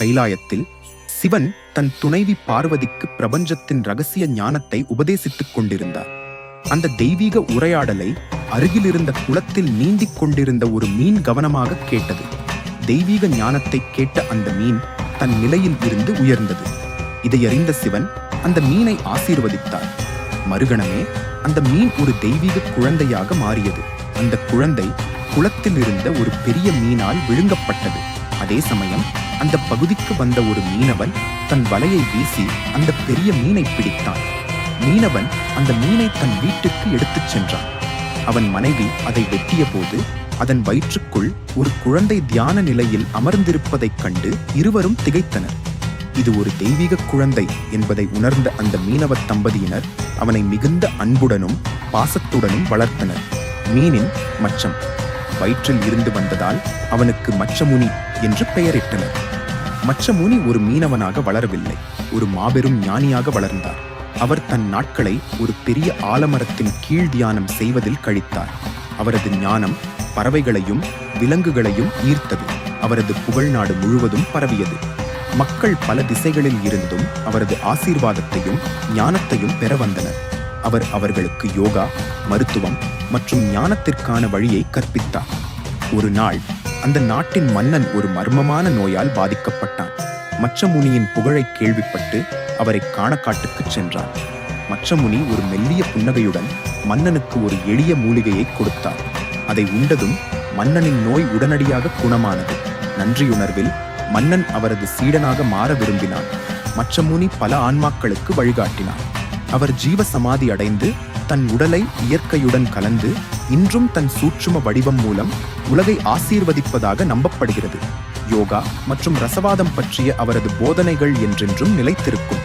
கைலாயத்தில் சிவன் தன் துணைவி பார்வதிக்கு பிரபஞ்சத்தின் ரகசிய ஞானத்தை உபதேசித்துக் கொண்டிருந்தார். அந்த தெய்வீக உரையாடலை அருகிலிருந்த குளத்தில் நீந்திக் கொண்டிருந்த ஒரு மீன் கவனமாக கேட்டது. தெய்வீக ஞானத்தை கேட்ட அந்த மீன் தன் நிலையில் இருந்து உயர்ந்தது. இதையறிந்த சிவன் அந்த மீனை ஆசீர்வதித்தார். மறுகணமே அந்த மீன் ஒரு தெய்வீக குழந்தையாக மாறியது. அந்த குழந்தை குளத்தில் இருந்த ஒரு பெரிய மீனால் விழுங்கப்பட்டது. அதே சமயம் அந்த பகுதிக்கு வந்த ஒரு மீனவன் தன் வலையை வீசி அந்த பெரிய மீனை பிடித்தான். மீனவன் அந்த மீனை தன் வீட்டுக்கு எடுத்துச் சென்றான். அவன் மனைவி அதை வெட்டிய போது அதன் வயிற்றுக்குள் ஒரு குழந்தை தியான நிலையில் அமர்ந்திருப்பதைக் கண்டு இருவரும் திகைத்தனர். இது ஒரு தெய்வீக குழந்தை என்பதை உணர்ந்த அந்த மீனவ தம்பதியினர் அவனை மிகுந்த அன்புடனும் பாசத்துடனும் வளர்த்தனர். மீனின் மச்சம். வயிற்றில் இருந்து வந்ததால் அவனுக்கு மச்சமுனி என்று பெயரிட்டனர். மச்சமுனி ஒரு மீனவனாக வளரவில்லை ஒரு மாபெரும் ஞானியாக வளர்ந்தார். அவர் தன் நாட்களை ஒரு பெரிய ஆலமரத்தின் கீழ் தியானம் செய்வதில் கழித்தார். அவரது ஞானம் பறவைகளையும் விலங்குகளையும் ஈர்த்தது. அவரது புகழ் நாடு முழுவதும் பரவியது. மக்கள் பல திசைகளில் இருந்தும் அவரது ஆசீர்வாதத்தையும் ஞானத்தையும் பெற வந்தனர். அவர் அவர்களுக்கு யோகா மருத்துவம் மற்றும் ஞானத்திற்கான வழியை கற்பித்தார். ஒரு நாள் அந்த நாட்டின் மன்னன் ஒரு மர்மமான நோயால் பாதிக்கப்பட்டான். மச்சமுனியின் புகழை கேள்விப்பட்டு அவரை காணக்காட்டுக்குச் சென்றார் மச்சமுனி ஒரு மெல்லிய புன்னகையுடன் மன்னனுக்கு ஒரு எளிய மூலிகையை கொடுத்தார். அதை உண்டதும் மன்னனின் நோய் உடனடியாக குணமானது. நன்றியுணர்வில் மன்னன் அவரது சீடனாக மாற விரும்பினான். மச்சமுனி பல ஆன்மாக்களுக்கு வழிகாட்டினான். அவர் ஜீவ சமாதி அடைந்து தன் உடலை இயற்கையுடன் கலந்து இன்றும் தன் சூட்சும வடிவம் மூலம் உலகை ஆசீர்வதிப்பதாக நம்பப்படுகிறது. யோகா மற்றும் ரசவாதம் பற்றிய அவரது போதனைகள் என்றென்றும் நிலைத்திருக்கும்.